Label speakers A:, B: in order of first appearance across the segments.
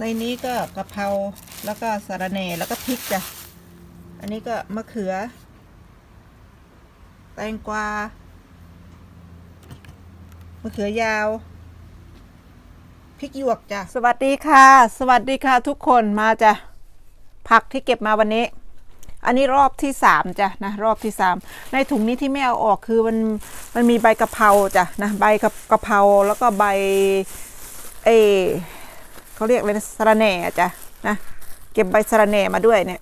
A: ในนี้ก็กะเพราแล้วก็สะระแหน่แล้วก็พริกจ้ะ อันนี้ก็มะเขือ แตงกวามะเขือยาวพริกหยวกจ้ะ สวัสดีค่ะ สวัสดีค่ะทุกคนมาจ้ะ ผักที่เก็บมาวันนี้ อันนี้รอบที่สามจ้ะนะรอบที่สามในถุงนี้ที่ไม่เอาออกคือมันมันมีใบกะเพราจ้ะนะใบกะกะเพราแล้วก็ใบเอ เขาเรียกอะไรนะสระแหน่จ้ะนะเก็บใบสระแหน่มาด้วยเนี่ย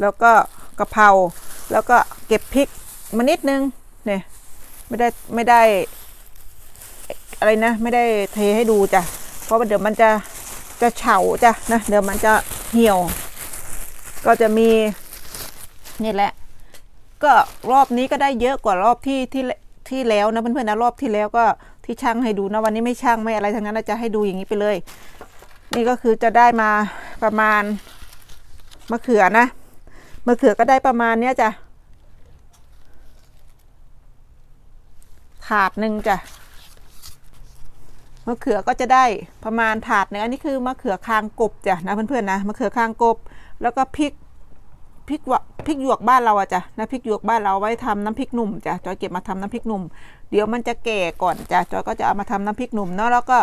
A: แล้วก็กะเพราแล้วก็เก็บพริกมานิดนึงเนี่ยไม่ได้ไม่ได้อะไรนะ ไม่ได้เทให้ดูจ้ะเพราะว่าเดี๋ยวมันจะจะเฉาจ้ะนะเดี๋ยวมันจะเหี่ยว ก็จะมีนี่แหละ ก็รอบนี้ก็ได้เยอะกว่ารอบที่ที่ที่แล้วนะเพื่อนๆนะรอบที่แล้วก็ ที่ช่างให้ดูนะวันนี้ไม่ช่างไม่อะไรทั้งนั้นนะจะให้ดูอย่างนี้ไปเลย นี่ก็คือจะได้มาประมาณมะเขือนะมะเขือก็ได้ประมาณเนี้ยจ้ะถาดหนึ่งจ้ะมะเขือก็จะได้ประมาณถาดหนึ่งอันนี้คือมะเขือคางกบจ้ะนะเพื่อนๆนะมะเขือคางกบ แล้วก็พริก พริกหวะพริกหยวกบ้านเราอะจ้ะนะพริกหยวกบ้านเราไว้ทำน้ำพริกหนุ่มจ้ะจอยเก็บมาทำน้ำพริกหนุ่ม เดี๋ยวมันจะแก่ก่อนจ้ะจอยก็จะเอามาทำน้ำพริกหนุ่มเนาะแล้วก็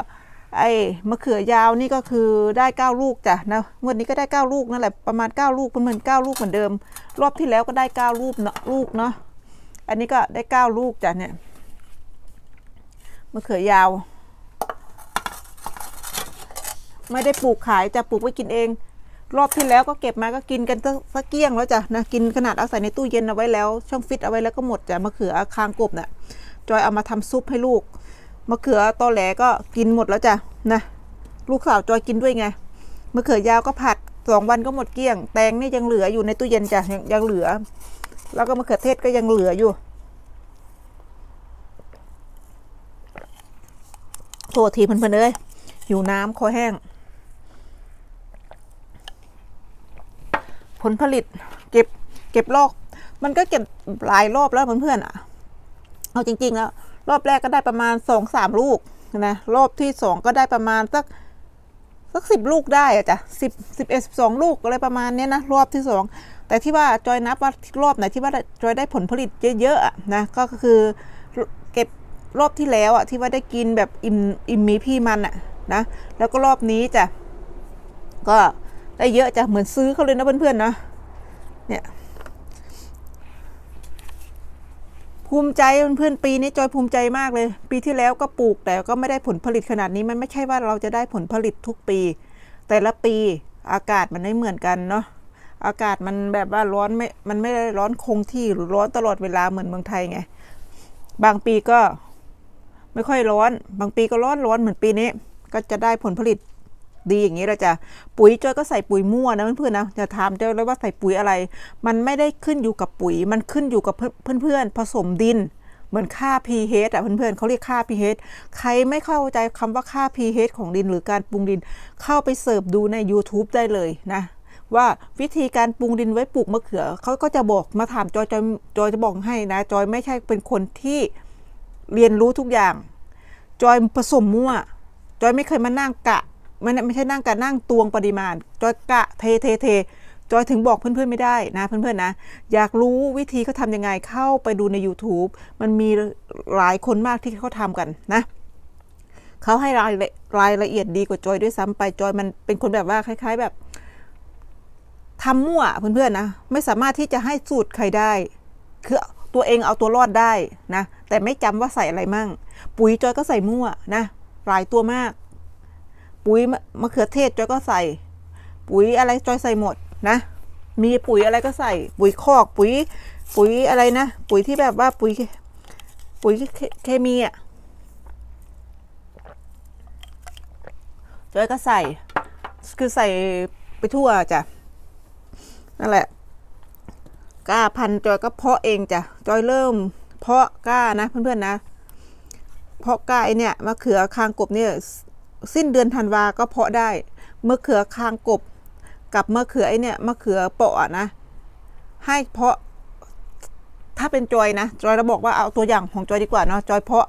A: ไอ้มะเขือยาวนี่ก็คือได้เก้าลูกจ้ะนะงวดนี้ก็ได้เก้าลูกนั่นแหละประมาณเก้าลูกเหมือนเก้าลูกเหมือนเดิม รอบที่แล้วก็ได้เก้าลูกเนาะลูกเนาะอันนี้ก็ได้เก้าลูกจ้ะเนี่ยมะเขือยาว ไม่ได้ปลูกขายจะปลูกไว้กินเอง รอบที่แล้วก็เก็บมาก็กินกันสักเกี้ยงแล้วจ้ะนะกินขนาดเอาใส่ในตู้เย็นเอาไว้แล้ว ช่องฟิตเอาไว้แล้วก็หมดจ้ะมะเขือคางกบน่ะจอยเอามาทำซุปให้ลูกมะเขือตอแหลก็กินหมดแล้วจ้ะนะลูกสาวจอยกินด้วยไงมะเขือยาวก็ผัดสองวันก็หมดเกลี้ยง แตงนี่ยังเหลืออยู่ในตู้เย็นจ้ะยังยังเหลือ แล้วก็มะเขือเทศก็ยังเหลืออยู่โทษทีเพื่อนๆเอ้ยหิวน้ำคอแห้ง ผลผลิต เก็บ เก็บรอบมันก็เก็บหลายรอบแล้วเพื่อนๆอะ เอาจริง ๆ แล้ว รอบแรกก็ได้ประมาณสองสามลูกนะรอบที่สองก็ได้ประมาณสักสักสิบลูกได้อะจ้ะสิบสิบเอ็ดสิบสองลูกอะไรประมาณเนี้ยนะรอบที่สองแต่ที่ว่าจอยนับว่ารอบไหนที่ว่าจอยได้ผลผลิตเยอะๆนะก็คือเก็บรอบที่แล้วอะที่ว่าได้กินแบบอิ่มอิ่มมีพี่มันอะนะแล้วก็รอบนี้จ้ะก็ ได้เยอะจ้ะเหมือนซื้อเขาเลยนะเพื่อนๆนะเนี่ยภูมิใจเพื่อนๆปีนี้จอยภูมิใจมากเลย ปีที่แล้วก็ปลูกแต่ก็ไม่ได้ผลผลิตขนาดนี้มันไม่ใช่ว่าเราจะได้ผลผลิตทุกปี แต่ละปีอากาศมันไม่เหมือนกันเนาะอากาศมันแบบว่าร้อนไม่ มันไม่ได้ร้อนคงที่หรือร้อนตลอดเวลาเหมือนเมืองไทยไง บางปีก็ไม่ค่อยร้อน บางปีก็ร้อนร้อนเหมือนปีนี้ ก็จะได้ผลผลิต ดีอย่างนี้เราจะปุ๋ยจอยก็ใส่ปุ๋ยมั่วนะเพื่อนๆนะจะถามจอยเลยว่าใส่ปุ๋ยอะไร มันไม่ได้ขึ้นอยู่กับปุ๋ย มันขึ้นอยู่กับเพื่อนๆผสมดินเหมือนค่า pH อะเพื่อนๆเขาเรียกค่า pH ใครไม่เข้าใจคำว่าค่า pH ของดินหรือการปรุงดิน เข้าไปเสิร์ฟดูใน YouTube ได้เลยนะว่าวิธีการปรุงดินไว้ปลูกมะเขือเขาก็จะบอกมาถามจอยจอยจอยจะบอกให้นะ จอยไม่ใช่เป็นคนที่เรียนรู้ทุกอย่าง จอยผสมมั่ว จอยไม่เคยมานั่งกะ ไม่ไม่ใช่นั่งกะนั่งตวงปริมาณจอยกะเทเทเทจอยถึงบอกเพื่อนๆไม่ได้นะเพื่อนๆนะ อยากรู้วิธีเขาทำยังไงเข้าไปดูใน YouTube มันมีหลายคนมากที่เขาทำกันนะเขาให้รายละรายละเอียดดีกว่าจอยด้วยซ้ำไปจอยมันเป็นคนแบบว่าคล้าย ๆแบบทำมั่วเพื่อนๆนะไม่สามารถที่จะให้สูตรใครได้คือตัวเองเอาตัวรอดได้นะแต่ไม่จำว่าใส่อะไรมั่ง ปุ๋ยจอยก็ใส่มั่วนะหลายตัวมาก ปุ๋ยมะเขือเทศจอยก็ใส่ ปุ๋ยอะไรจอยใส่หมดนะ มีปุ๋ยอะไรก็ใส่ ปุ๋ยคอกปุ๋ย ปุ๋ยอะไรนะ ปุ๋ยที่แบบว่าปุ๋ย ปุ๋ยเคมีอะจอยก็ใส่ คือใส่ไปทั่วจ้ะนั่นแหละกล้าพันจอยก็เพาะเองจ้ะจอยเริ่ม เพาะกล้านะเพื่อนๆนะ เพาะกล้าไอเนี่ยมะเขือคางกบเนี่ย สิ้นเดือนธันวาก็เพาะได้มะเขือคางกบกับมะเขือไอเนี่ยมะเขือเปาะนะ ให้เพาะถ้าเป็นจอยนะจอยเราบอกว่าเอาตัวอย่างของจอยดีกว่าเนาะจอยเพาะ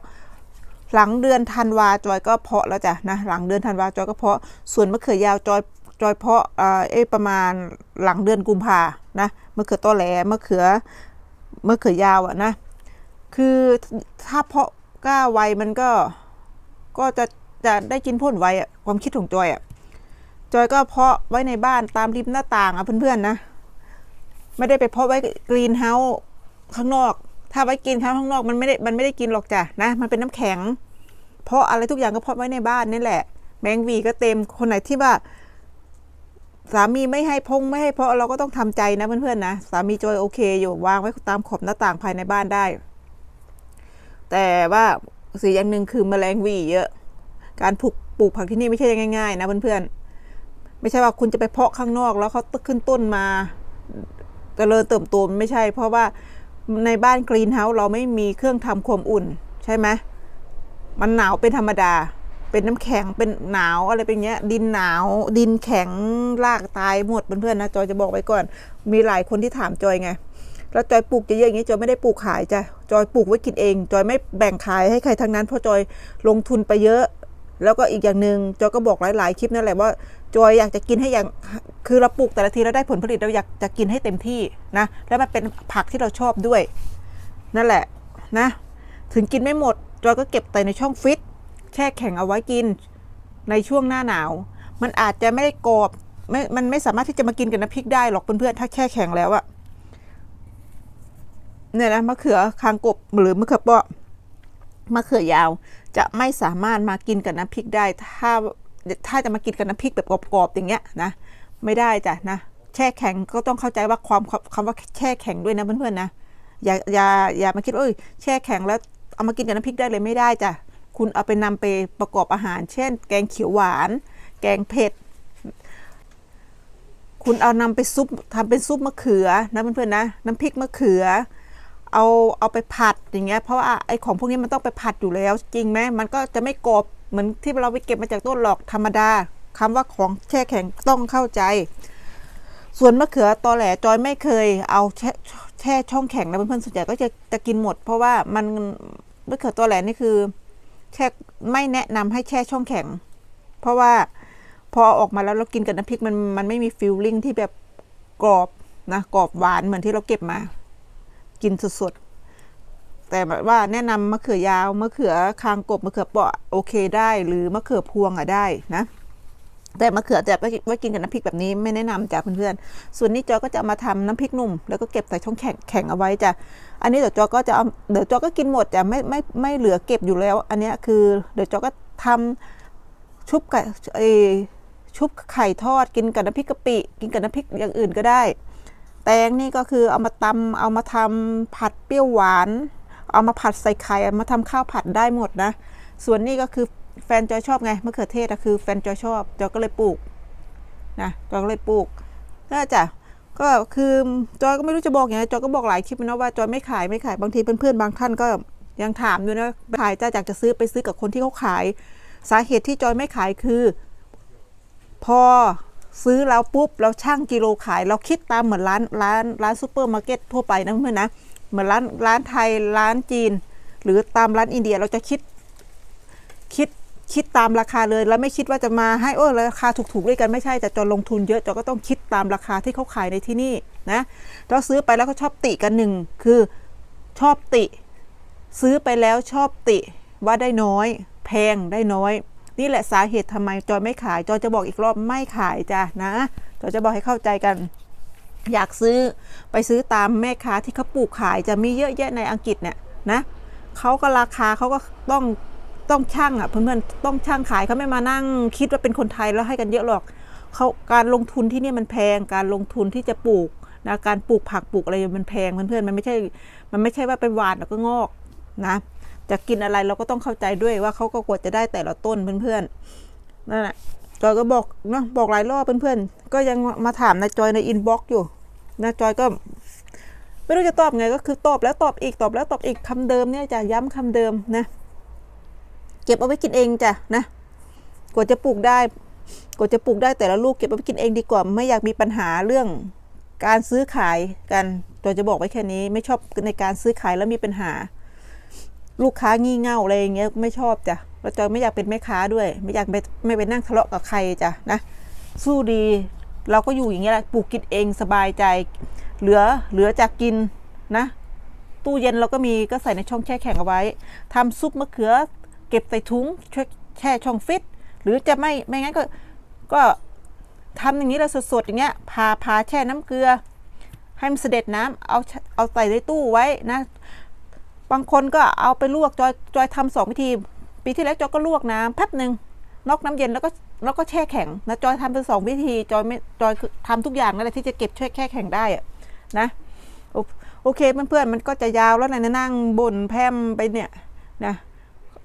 A: หลังเดือนธันวาจอยก็เพาะแล้วจ้ะนะหลังเดือนธันวาจอยก็เพาะส่วนมะเขือยาวจอยจอยเพาะเอ่อประมาณหลังเดือนกุมภานะมะเขือต้อแหลมะเขือมะเขือยาวอะนะ คือถ้าเพาะก้าไวมันก็ก็จะ จะได้กินผลไวอะความคิดของจอยอะจอยก็เพาะไว้ในบ้านตามริมหน้าต่างอะเพื่อนๆนะ ไม่ได้ไปเพาะไว้กรีนเฮาส์ข้างนอก ถ้าไว้กินข้างนอกมันไม่ได้มันไม่ได้กินหรอกจ้ะนะมันเป็นน้ำแข็ง เพราะอะไรทุกอย่างก็เพาะไว้ในบ้านนี่แหละ แมงวีก็เต็มคนไหนที่ว่า สามีไม่ให้พงไม่ให้เพาะเราก็ต้องทำใจนะเพื่อนๆนะสามีจอยโอเคอยู่วางไว้ตามขอบหน้าต่างภายในบ้านได้ แต่ว่าสีอย่างหนึ่งคือแมลงวีเยอะ การปลูกปลูกผักที่นี่ไม่ใช่ง่าย ๆ นะเพื่อนๆ ไม่ใช่ว่าคุณจะไปเพาะข้างนอกแล้วเขาขึ้นต้นมาเจริญเติบโตมันไม่ใช่ เพราะว่าในบ้านกรีนเฮาส์เราไม่มีเครื่องทำความอุ่น ใช่ไหมมันหนาวเป็นธรรมดา เป็นน้ำแข็งเป็นหนาวอะไรเป็นเงี้ย ดินหนาว ดินแข็งรากตายหมดเพื่อนๆนะจอยจะบอกไว้ก่อน มีหลายคนที่ถามจอยไงแล้วจอยปลูกเยอะๆอย่างนี้จอยไม่ได้ปลูกขายจ้ะจอยปลูกไว้กินเอง จอยไม่แบ่งขายให้ใครทั้งนั้นเพราะจอยลงทุนไปเยอะ แล้วก็อีกอย่างหนึ่งจอยก็บอกหลาย ๆ คลิปนั่นแหละว่าจอยอยากจะกินให้อย่างคือเราปลูกแต่ละทีเราได้ผลผลิตเราอยากจะกินให้เต็มที่นะ แล้วมันเป็นผักที่เราชอบด้วย นั่นแหละนะ ถึงกินไม่หมด จอยก็เก็บแต่ในช่องฟิตแช่แข็งเอาไว้กินในช่วงหน้าหนาว มันอาจจะไม่ได้กรอบไม่มันไม่สามารถที่จะมากินกับน้ำพริกได้หรอกเพื่อนๆถ้าแช่แข็งแล้วอะเนี่ยนะมะเขือคางกบหรือมะเขือเปาะมะเขือยาว จะไม่สามารถมากินกับน้ำพริกได้ ถ้าถ้าจะมากินกับน้ำพริกแบบกรอบๆอย่างเงี้ยนะไม่ได้จ้ะนะแช่แข็งก็ต้องเข้าใจว่าความคำว่าแช่แข็งด้วยนะเพื่อนๆนะอย่าอย่าอย่ามาคิดว่าเอ้ยแช่แข็งแล้วเอามากินกับน้ำพริกได้เลยไม่ได้จ้ะคุณเอาไปนำไปประกอบอาหาร เช่น แกงเขียวหวาน แกงเผ็ด คุณเอานำไปซุปทำเป็นซุปมะเขือนะเพื่อนๆนะ น้ำพริกมะเขือ เอาเอาไปผัดอย่างเงี้ยเพราะว่าไอ้ของพวกนี้มันต้องไปผัดอยู่แล้วจริงไหมมันก็จะไม่กรอบเหมือนที่เราไปเก็บมาจากต้นหรอกธรรมดาคำว่าของแช่แข็งต้องเข้าใจ ส่วนมะเขือตอแหลจอยไม่เคย เอาแช่แช่ช่องแข็งนะเพื่อนๆส่วนใหญ่ก็จะจะกินหมด เพราะว่ามันมะเขือตอแหลนี่คือ แช่ไม่แนะนำให้แช่ช่องแข็ง เพราะว่าพอออกมาแล้วเรากินกับน้ำพริกมันมันไม่มีฟิลลิ่งที่แบบกรอบนะกรอบหวานเหมือนที่เราเก็บมา กินสดๆ แต่แบบว่าแนะนำมะเขือยาว มะเขือคางกบ มะเขือเปราะโอเคได้ หรือมะเขือพวงอะได้นะ แต่มะเขือจะไว้กินกับน้ำพริกแบบนี้ไม่แนะนำจ้ะเพื่อนๆ ส่วนนี้จอก็จะมาทำน้ำพริกหนุ่ม แล้วก็เก็บใส่ช่องแข็งแข็งเอาไว้จ้ะ อันนี้เดี๋ยวจอก็จะเอาเดี๋ยวจอก็กินหมดจ้ะไม่ไม่ไม่เหลือเก็บอยู่แล้ว อันนี้คือเดี๋ยวจอก็ทำชุบไก่ชุบไข่ทอดกินกับน้ำพริกกะปิ กินกับน้ำพริกอย่างอื่นก็ได้ ตงนี่ก็คือเอามาตำเอามาทำผัดเปรี้ยวหวาน เอามาผัดใส่ไข่เอามาทำข้าวผัดได้หมดนะ ส่วนนี้ก็คือแฟนจอยชอบไงมะเขือเทศอะคือแฟนจอยชอบจอยก็เลยปลูกนะจอยก็เลยปลูกน่าจะก็คือจอยก็ไม่รู้จะบอกยังไงจอยก็บอกหลายคลิปนะว่าจอยไม่ขายไม่ขายบางทีเพื่อนๆบางท่านก็ยังถามอยู่นะขายจ้าอยากจะซื้อไปซื้อกับคนที่เขาขาย สาเหตุที่จอยไม่ขายคือ พอ ซื้อแล้วปุ๊บเราช่างกิโลขาย เราคิดตามเหมือนร้านร้านร้านซูเปอร์มาร์เก็ตทั่วไปนะเพื่อนนะเหมือนร้านร้านไทยร้านจีน หรือตามร้านอินเดียเราจะคิดคิดคิดตามราคาเลยแล้วไม่คิดว่าจะมาให้โอ้ราคาถูกๆด้วยกันไม่ใช่แต่จอลงทุนเยอะจอก็ต้องคิดตามราคาที่เขาขายในที่นี่นะเราซื้อไปแล้วก็ชอบติกันหนึ่งคือชอบติ ซื้อไปแล้วชอบติว่าได้น้อย แพงได้น้อย นี่แหละสาเหตุทำไมจอยไม่ขาย จอยจะบอกอีกรอบไม่ขายจ้ะนะจอยจะบอกให้เข้าใจกัน อยากซื้อไปซื้อตามแม่ค้าที่เขาปลูกขายจะมีเยอะแยะในอังกฤษเนี่ยนะเขาก็ราคาเขาก็ต้องต้องช่างอะเพื่อนๆต้องช่างขายเขาไม่มานั่งคิดว่าเป็นคนไทยแล้วให้กันเยอะหรอกเขาการลงทุนที่นี่มันแพงการลงทุนที่จะปลูกนะการปลูกผักปลูกอะไรมันแพงเพื่อนๆมันไม่ใช่ มันไม่ใช่ว่าไปหวานแล้วก็งอกนะ จะกินอะไรเราก็ต้องเข้าใจด้วยว่าเขาก็กว่าจะได้แต่ละต้นเพื่อนๆนั่นแหละจอยก็บอกเนาะบอกหลายรอบเพื่อนๆก็ยังมาถามในจอยในอินบ็อกซ์อยู่นะจอยก็ ไม่รู้จะตอบไงก็คือตอบแล้วตอบอีกตอบแล้วตอบอีกคำเดิมเนี่ยจะย้ำคำเดิมนะ เก็บเอาไว้กินเองจ้ะนะกว่าจะปลูกได้กว่าจะปลูกได้แต่ละลูกเก็บเอาไว้กินเองดีกว่า ไม่อยากมีปัญหาเรื่องการซื้อขายกันตัวจะบอกไว้แค่นี้ไม่ชอบในการซื้อขายแล้วมีปัญหา ลูกค้างี่เง่าอะไรอย่างเงี้ยไม่ชอบจ้ะแล้วจอยไม่อยากเป็นแม่ค้าด้วย ไม่อยากไปไม่ไปนั่งทะเลาะกับใครจ้ะนะสู้ดีเราก็อยู่อย่างเงี้ยแหละปลูกกินเองสบายใจ เหลือเหลือจากกินนะ ตู้เย็นเราก็มีก็ใส่ในช่องแช่แข็งเอาไว้ทำซุปมะเขือ เก็บใส่ถุงแช่ช่องฟิตหรือจะไม่ไม่งั้นก็ก็ทำอย่างนี้เลยสดๆอย่างเงี้ยพาพาแช่น้ำเกลือ ให้มันเสด็จน้ำเอาเอาใส่ในตู้ไว้นะ บางคนก็เอาไปลวกจอยจอยทำสองวิธี ปีที่แล้วจอยก็ลวกน้ำแป๊บหนึ่งนอกน้ำเย็นแล้วก็แล้วก็แช่แข็งนะจอยทำเป็นสองวิธีจอยไม่จอยคือทำทุกอย่างนั่นแหละที่จะเก็บแช่แช่แข็งได้อะนะโอโอเคเพื่อนๆมันก็จะยาวแล้วนะนั่งบ่นแพมไปเนี่ยนะ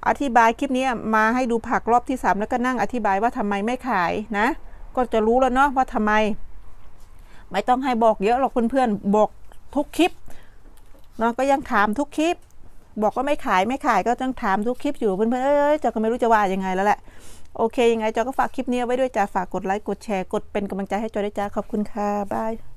A: อธิบายคลิปนี้มาให้ดูผักรอบที่สามแล้วก็นั่งอธิบายว่าทำไมไม่ขายนะ ก็จะรู้แล้วเนาะว่าทำไม ไม่ต้องให้บอกเยอะหรอกเพื่อนๆบอกทุกคลิปเนาะก็ยังถามทุกคลิป บอกว่าไม่ขายไม่ขายก็ต้องถามทุกคลิปอยู่เพื่อนๆเอ้ยเจอก็ไม่รู้จะว่ายังไงแล้วแหละโอเคยังไงจอก็ฝากคลิปนี้ไว้ด้วยจ้าฝากกดไลค์กดแชร์กดเป็นกำลังใจให้จอได้จ้าขอบคุณค่ะบาย